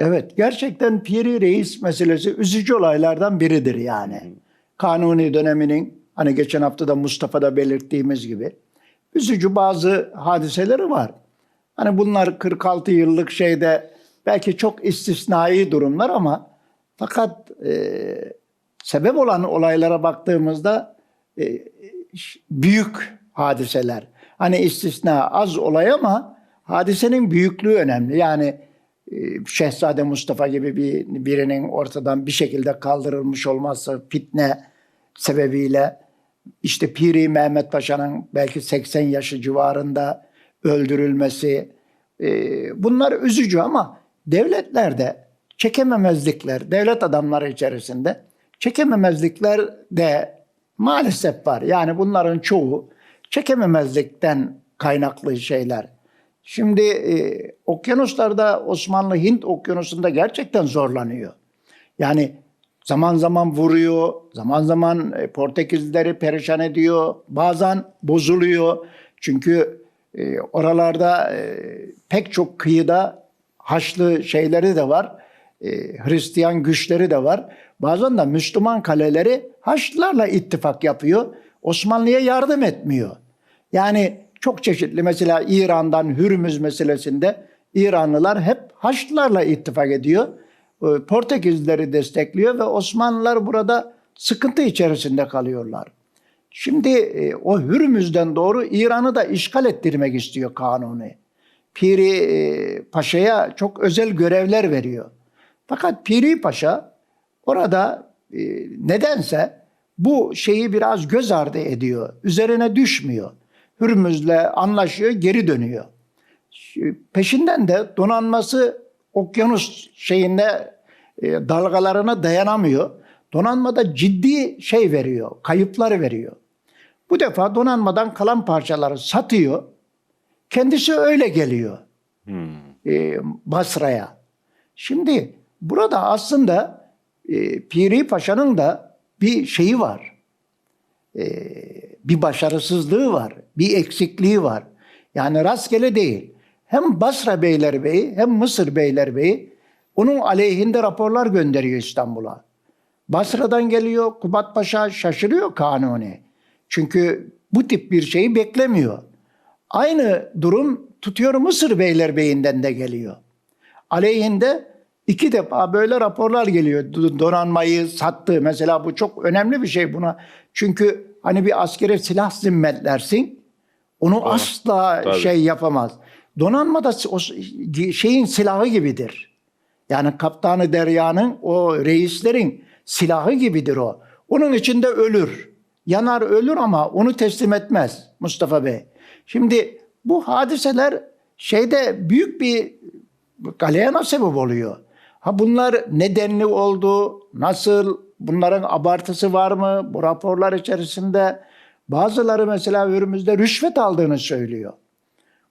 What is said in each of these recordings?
Evet, gerçekten Piri Reis meselesi üzücü olaylardan biridir yani. Kanuni döneminin hani geçen hafta da Mustafa'da belirttiğimiz gibi üzücü bazı hadiseleri var. Hani bunlar 46 yıllık şeyde belki çok istisnai durumlar ama fakat e, sebep olan olaylara baktığımızda e, büyük hadiseler. Hani istisna az olay ama hadisenin büyüklüğü önemli. Yani Şehzade Mustafa gibi bir birinin ortadan bir şekilde kaldırılmış olması fitne sebebiyle işte Piri Mehmet Paşa'nın belki 80 yaşı civarında öldürülmesi e, bunlar üzücü ama devletlerde çekememezlikler, devlet adamları içerisinde çekememezlikler de maalesef var. Yani bunların çoğu çekememezlikten kaynaklı şeyler. Şimdi e, okyanuslarda Osmanlı Hint okyanusunda gerçekten zorlanıyor. Yani zaman zaman vuruyor, zaman zaman e, Portekizlileri perişan ediyor, bazen bozuluyor. Çünkü e, oralarda e, pek çok kıyıda Haçlı şeyleri de var, e, Hristiyan güçleri de var. Bazen de Müslüman kaleleri Haçlılarla ittifak yapıyor, Osmanlı'ya yardım etmiyor. Yani çok çeşitli mesela İran'dan Hürmüz meselesinde İranlılar hep Haçlılarla ittifak ediyor. Ee, Portekizlileri destekliyor ve Osmanlılar burada sıkıntı içerisinde kalıyorlar. Şimdi e, o Hürmüz'den doğru İran'ı da işgal ettirmek istiyor Kanuni. Piri e, Paşa'ya çok özel görevler veriyor. Fakat Piri Paşa orada e, nedense bu şeyi biraz göz ardı ediyor. Üzerine düşmüyor. Hürmüz'le anlaşıyor, geri dönüyor. Peşinden de donanması okyanus şeyinde e, dalgalarına dayanamıyor. Donanmada ciddi şey veriyor, kayıplar veriyor. Bu defa donanmadan kalan parçaları satıyor. Kendisi öyle geliyor e, Basra'ya. Şimdi burada aslında e, Piri Paşa'nın da bir şeyi var. E, bir başarısızlığı var, bir eksikliği var. Yani rastgele değil. Hem Basra Beylerbeyi hem Mısır Beylerbeyi onun aleyhinde raporlar gönderiyor İstanbul'a. Basra'dan geliyor Kubat Paşa şaşırıyor Kanuni. Çünkü bu tip bir şeyi beklemiyor. Aynı durum tutuyor Mısır Beylerbeyi'nden de geliyor. Aleyhinde iki defa böyle raporlar geliyor. Do- Donanmayı sattı. Mesela bu çok önemli bir şey buna. Çünkü hani bir askere silah zimmetlersin. Onu asla tabii. şey yapamaz. Donanma da o şeyin silahı gibidir. Yani kaptanı deryanın o reislerin silahı gibidir o. Onun içinde ölür. Yanar ölür ama onu teslim etmez Mustafa Bey. Şimdi bu hadiseler şeyde büyük bir galeyana sebep oluyor. Ha bunlar nedenli oldu, nasıl, bunların abartısı var mı? Bu raporlar içerisinde bazıları mesela Hürmüz'de rüşvet aldığını söylüyor.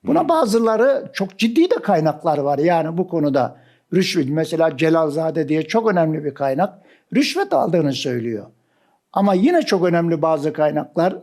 Buna bazıları çok ciddi de kaynaklar var yani bu konuda. Rüşvet mesela Celalzade diye çok önemli bir kaynak rüşvet aldığını söylüyor. Ama yine çok önemli bazı kaynaklar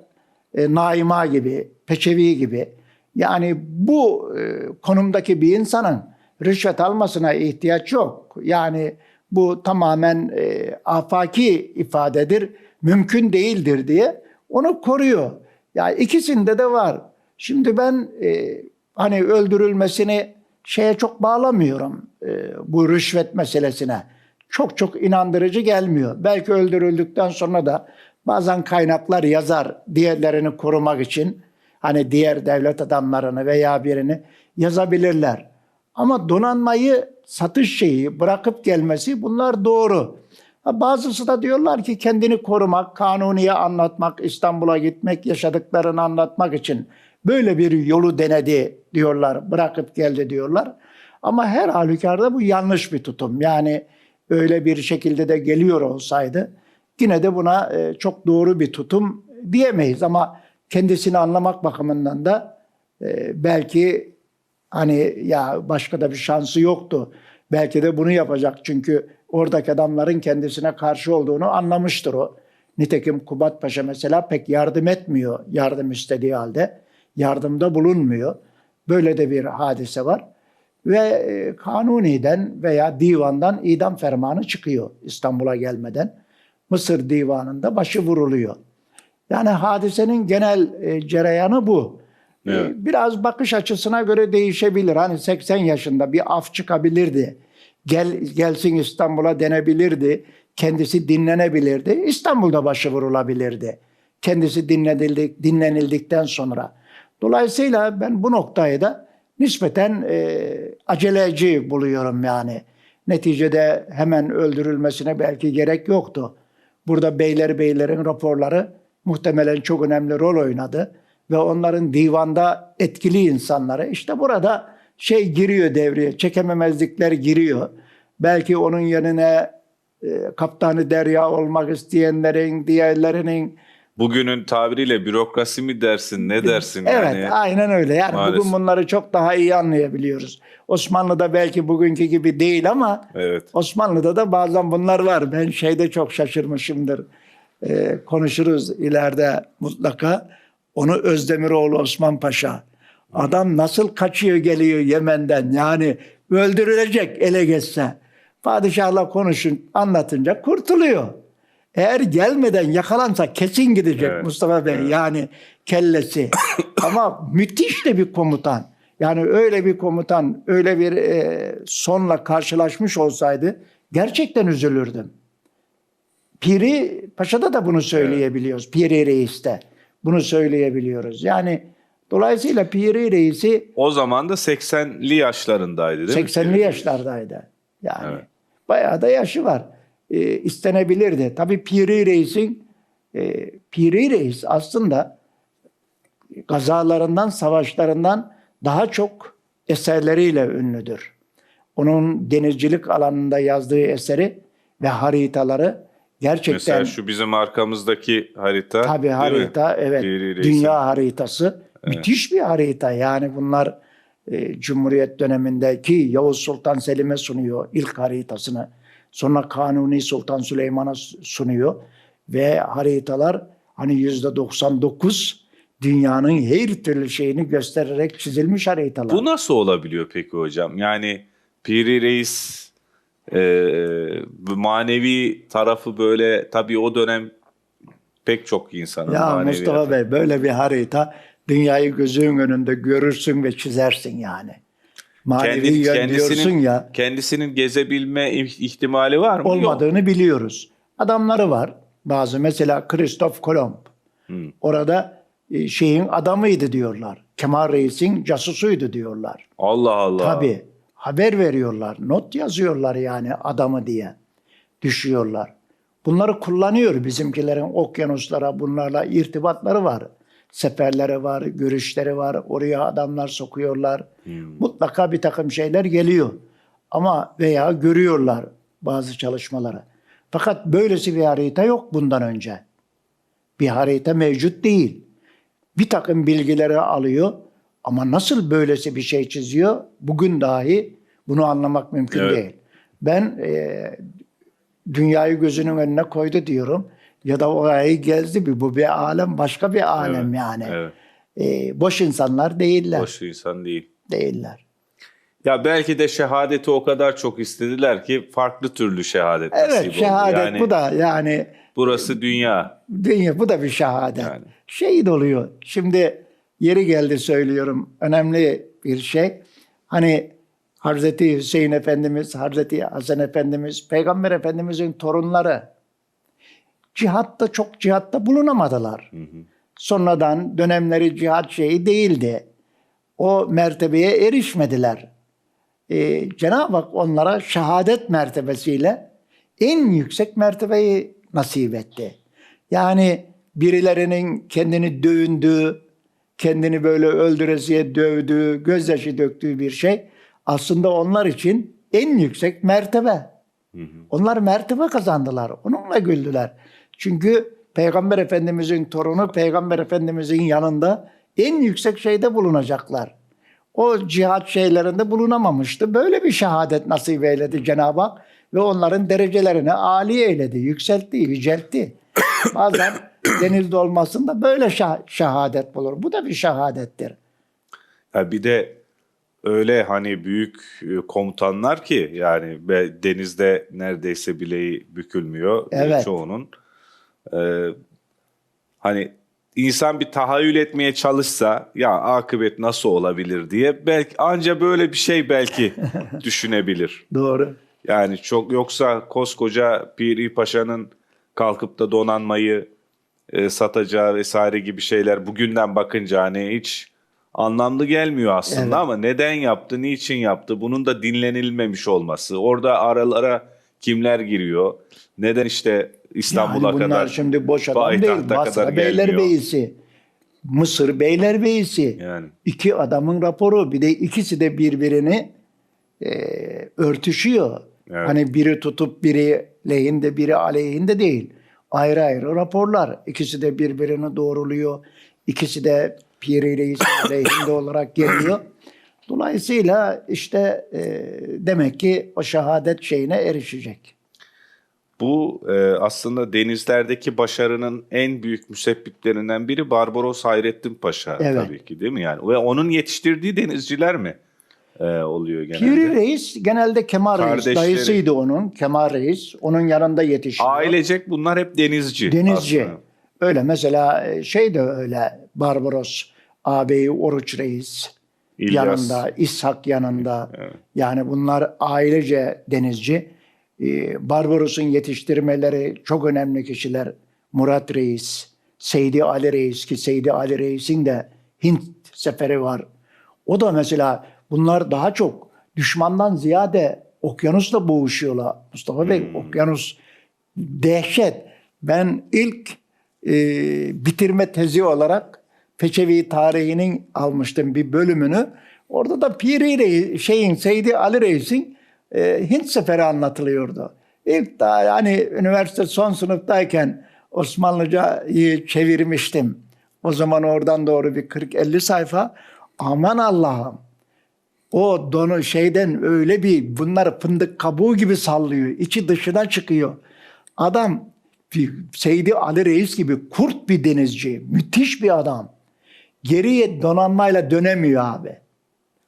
e, Naima gibi, Peçevi gibi yani bu e, konumdaki bir insanın rüşvet almasına ihtiyaç yok. Yani bu tamamen e, afaki ifadedir, mümkün değildir diye onu koruyor. Yani ikisinde de var. Şimdi ben e, hani öldürülmesini şeye çok bağlamıyorum e, bu rüşvet meselesine. Çok çok inandırıcı gelmiyor. Belki öldürüldükten sonra da bazen kaynaklar yazar diğerlerini korumak için. Hani diğer devlet adamlarını veya birini yazabilirler. Ama donanmayı satış şeyi bırakıp gelmesi bunlar doğru. Bazısı da diyorlar ki kendini korumak, kanuniye anlatmak, İstanbul'a gitmek, yaşadıklarını anlatmak için böyle bir yolu denedi diyorlar, bırakıp geldi diyorlar. Ama her halükarda bu yanlış bir tutum. Yani öyle bir şekilde de geliyor olsaydı yine de buna e, çok doğru bir tutum diyemeyiz. Ama kendisini anlamak bakımından da e, belki hani ya başka da bir şansı yoktu. Belki de bunu yapacak çünkü oradaki adamların kendisine karşı olduğunu anlamıştır o. Nitekim Kubat Paşa mesela pek yardım etmiyor yardım istediği halde. Yardımda bulunmuyor. Böyle de bir hadise var. ve e, kanuniden veya divandan idam fermanı çıkıyor İstanbul'a gelmeden. Mısır divanında başı vuruluyor. Yani hadisenin genel e, cereyanı bu. E, Evet. biraz bakış açısına göre değişebilir. Hani 80 yaşında bir af çıkabilirdi. Gel gelsin İstanbul'a denebilirdi. Kendisi dinlenebilirdi. İstanbul'da başı vurulabilirdi. Kendisi dinlenildik, dinlenildikten sonra. Dolayısıyla ben bu noktayı da nispeten e, aceleci buluyorum yani. Neticede hemen öldürülmesine belki gerek yoktu. Burada beyler beylerin raporları muhtemelen çok önemli rol oynadı ve onların divanda etkili insanları işte burada şey giriyor devreye, çekememezlikler giriyor. Belki onun yerine e, kaptanı derya olmak isteyenlerin, diğerlerinin Bugünün tabiriyle bürokrasi mi dersin ne dersin Evet, yani. aynen öyle. Yani Maalesef. bugün bunları çok daha iyi anlayabiliyoruz. Osmanlı'da belki bugünkü gibi değil ama Evet. Osmanlı'da da bazen bunlar var. Ben şeyde çok şaşırmışımdır. Ee, konuşuruz ileride mutlaka. Onu Özdemiroğlu Osman Paşa. Adam nasıl kaçıyor geliyor Yemen'den. Yani öldürülecek ele geçse. Padişahla konuşun anlatınca kurtuluyor. Eğer gelmeden yakalansa kesin gidecek Evet, Mustafa Bey. Yani kellesi. Ama müthiş de bir komutan. Yani öyle bir komutan, öyle bir e, sonla karşılaşmış olsaydı gerçekten üzülürdüm. Piri Paşa'da da bunu söyleyebiliyoruz. Piri Reis'te bunu söyleyebiliyoruz. Yani dolayısıyla Piri Reis'i O zaman da 80'li yaşlarındaydı değil mi? 80'li yaşlardaydı. Yani Evet. bayağı da yaşı var. Ee, istenebilirdi. Tabii Piri Reis'in e, Piri Reis aslında gazalarından, savaşlarından daha çok eserleriyle ünlüdür. Onun denizcilik alanında yazdığı eseri ve haritaları gerçekten Mesela şu bizim arkamızdaki harita. Tabii mi? harita evet Reis'in. dünya haritası müthiş bir harita yani bunlar e, Cumhuriyet dönemindeki Yavuz Sultan Selim'e sunuyor ilk haritasını sonra Kanuni Sultan Süleyman'a sunuyor ve haritalar hani yüzde 99 dünyanın her türlü şeyini göstererek çizilmiş haritalar. Bu nasıl olabiliyor peki hocam? Yani Piri Reis bu manevi tarafı böyle tabii o dönem pek çok insanın ya manevi Mustafa Bey böyle bir harita dünyayı gözünün önünde görürsün ve çizersin yani. Manevi Kendi- yön diyorsun kendisinin, ya. kendisinin gezebilme ih- ihtimali var mı? Yok. olmadığını biliyoruz. Adamları var. Bazı mesela Kristof Kolomb. Hmm. Orada e, şeyin adamıydı diyorlar. Kemal Reis'in casusuydu diyorlar. Allah Allah. Tabii. Haber veriyorlar. Not yazıyorlar yani adamı diye. Düşüyorlar. Bunları kullanıyor bizimkilerin okyanuslara bunlarla irtibatları var. Seferleri var, görüşleri var. Oraya adamlar sokuyorlar. Mutlaka bir takım şeyler geliyor. Ama veya görüyorlar bazı çalışmaları. Fakat böylesi bir harita yok bundan önce. Bir harita mevcut değil. Bir takım bilgileri alıyor ama nasıl böylesi bir şey çiziyor bugün dahi bunu anlamak mümkün Evet. değil. Ben e, dünyayı gözünün önüne koydu diyorum ya da orayı gezdi bir bu bir alem başka bir alem Evet, yani. evet. E, boş insanlar değiller. Boş insan değil. Değiller. Ya belki de şehadeti o kadar çok istediler ki farklı türlü şehadet Evet şehadet Yani bu da yani burası dünya. Dünya bu da bir şehadet. Yani. Şehit oluyor. Şimdi yeri geldi söylüyorum. Önemli bir şey. Hani Hazreti Hüseyin Efendimiz, Hazreti Hasan Efendimiz, Peygamber Efendimizin torunları cihatta çok cihatta bulunamadılar. Sonradan dönemleri cihat şeyi değildi. O mertebeye erişmediler. Ee, Cenab-ı Hak onlara şehadet mertebesiyle en yüksek mertebeyi nasip etti. Yani birilerinin kendini dövündüğü, kendini böyle öldüresiye dövdüğü, gözyaşı döktüğü bir şey aslında onlar için en yüksek mertebe. Onlar mertebe kazandılar. Onunla güldüler. Çünkü Peygamber Efendimizin torunu Peygamber Efendimizin yanında en yüksek şeyde bulunacaklar. O cihat şeylerinde bulunamamıştı. Böyle bir şehadet nasip eyledi Cenab-ı Hak ve onların derecelerini âli eyledi, yükseltti, yüceltti. Bazen denizde olmasında böyle şah- şehadet bulur. Bu da bir şehadettir. Ya bir de öyle hani büyük e, komutanlar ki yani denizde neredeyse bileği bükülmüyor Evet. çoğunun. Ee, hani insan bir tahayyül etmeye çalışsa ya akıbet nasıl olabilir diye belki anca böyle bir şey belki düşünebilir. Doğru. Yani çok yoksa koskoca Piri Paşa'nın kalkıp da donanmayı e, satacağı vesaire gibi şeyler bugünden bakınca hani hiç anlamlı gelmiyor aslında Evet. ama neden yaptı, niçin yaptı? Bunun da dinlenilmemiş olması. Orada aralara kimler giriyor? Neden işte İstanbul'a yani bunlar kadar şimdi boş adam değil. Basra? Beylerbeyi'si, Mısır Beylerbeyi'si. Yani İki adamın raporu. Bir de ikisi de birbirini e, örtüşüyor. Evet. Hani biri tutup biri lehinde biri aleyhinde değil. Ayrı ayrı raporlar. İkisi de birbirini doğruluyor. İkisi de Piri Reis aleyhinde olarak geliyor. Dolayısıyla işte e, demek ki o şehadet şeyine erişecek. Bu e, aslında denizlerdeki başarının en büyük müsebbiplerinden biri Barbaros Hayrettin Paşa Evet. tabii ki değil mi yani? Ve onun yetiştirdiği denizciler mi e, oluyor genelde? Piri Reis genelde Kemal Reis. Kardeşleri. Dayısıydı onun. Kemal Reis. Onun yanında yetişiyor. Ailecek bunlar hep denizci. Denizci. aslında. Öyle mesela e, şey de öyle Barbaros ağabeyi Oruç Reis İlyas. yanında, İshak yanında. Yani bunlar ailece denizci. Ee, Barbaros'un yetiştirmeleri çok önemli kişiler. Murat Reis, Seydi Ali Reis ki Seydi Ali Reis'in de Hint seferi var. O da mesela bunlar daha çok düşmandan ziyade okyanusla boğuşuyorlar. Mustafa Bey okyanus dehşet. Ben ilk e, bitirme tezi olarak Peçevi tarihinin almıştım bir bölümünü. Orada da Piri Reis, şeyin Seydi Ali Reis'in e, Hint seferi anlatılıyordu. İlk daha yani üniversite son sınıftayken Osmanlıca'yı çevirmiştim. O zaman oradan doğru bir 40-50 sayfa. Aman Allah'ım. O donu şeyden öyle bir bunlar fındık kabuğu gibi sallıyor. İçi dışına çıkıyor. Adam bir Seydi Ali Reis gibi kurt bir denizci. Müthiş bir adam. Geriye donanmayla dönemiyor abi.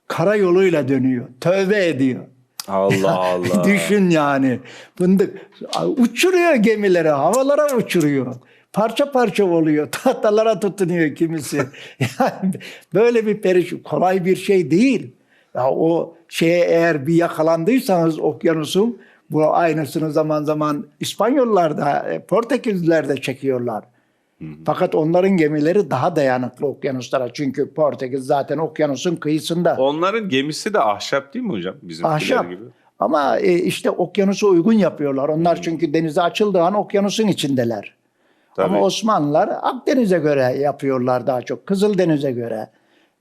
Karayoluyla dönüyor. Tövbe ediyor. Allah Allah. Düşün yani. Fındık uçuruyor gemileri, havalara uçuruyor. Parça parça oluyor. Tahtalara tutunuyor kimisi. Yani böyle bir periş kolay bir şey değil. Ya o şeye eğer bir yakalandıysanız okyanusun bu aynısını zaman zaman İspanyollar da e, Portekizliler de çekiyorlar. Fakat onların gemileri daha dayanıklı okyanuslara. Çünkü Portekiz zaten okyanusun kıyısında. Onların gemisi de ahşap değil mi hocam? Bizimkiler Ahşap. gibi. Ama e, işte okyanusa uygun yapıyorlar. Onlar çünkü denize açıldığı an okyanusun içindeler. Tabii. Ama Osmanlılar Akdeniz'e göre yapıyorlar daha çok. Kızıldeniz'e göre,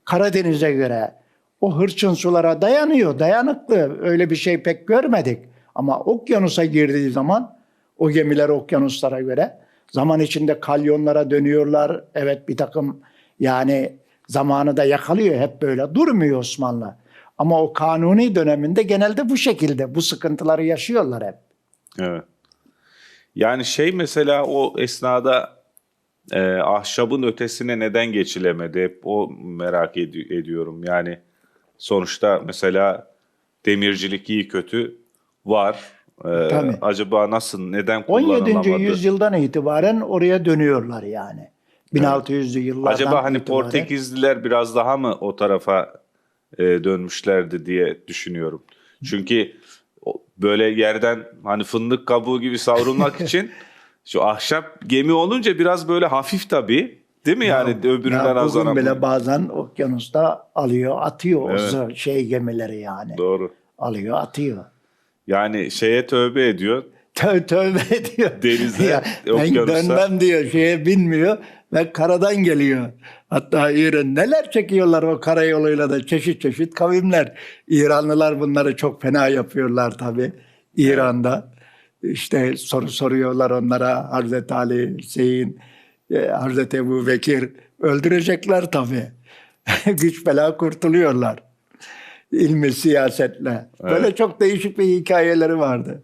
Karadeniz'e göre. O hırçın sulara dayanıyor, dayanıklı. Öyle bir şey pek görmedik. Ama okyanusa girdiği zaman o gemiler okyanuslara göre zaman içinde kalyonlara dönüyorlar. Evet bir takım yani zamanı da yakalıyor hep böyle. Durmuyor Osmanlı. Ama o kanuni döneminde genelde bu şekilde bu sıkıntıları yaşıyorlar hep. Evet. Yani şey mesela o esnada e, ahşabın ötesine neden geçilemedi? Hep o merak edi- ediyorum. Yani sonuçta mesela demircilik iyi kötü var. E, Tabii. acaba nasıl, neden 17. kullanılamadı? yüzyıldan itibaren oraya dönüyorlar yani. 1600'lü yıllardan Acaba hani itibaren. Portekizliler biraz daha mı o tarafa e, dönmüşlerdi diye düşünüyorum. Çünkü böyle yerden hani fındık kabuğu gibi savrulmak için şu ahşap gemi olunca biraz böyle hafif tabii. Değil mi yani öbüründen Ya bugün bile bazen okyanusta alıyor, atıyor Evet. o şey gemileri yani. Doğru. Alıyor, atıyor. Yani şeye tövbe ediyor. Tövbe tövbe ediyor. Denize, Ya, ben dönmem diyor, şeye binmiyor ve karadan geliyor. Hatta İran neler çekiyorlar o karayoluyla da çeşit çeşit kavimler. İranlılar bunları çok fena yapıyorlar tabii İran'da. İşte soru soruyorlar onlara Hazreti Ali, Hüseyin, e, Hazreti Ebu Bekir öldürecekler tabii. Güç bela kurtuluyorlar. İlmi siyasetle. Böyle çok değişik bir hikayeleri vardı.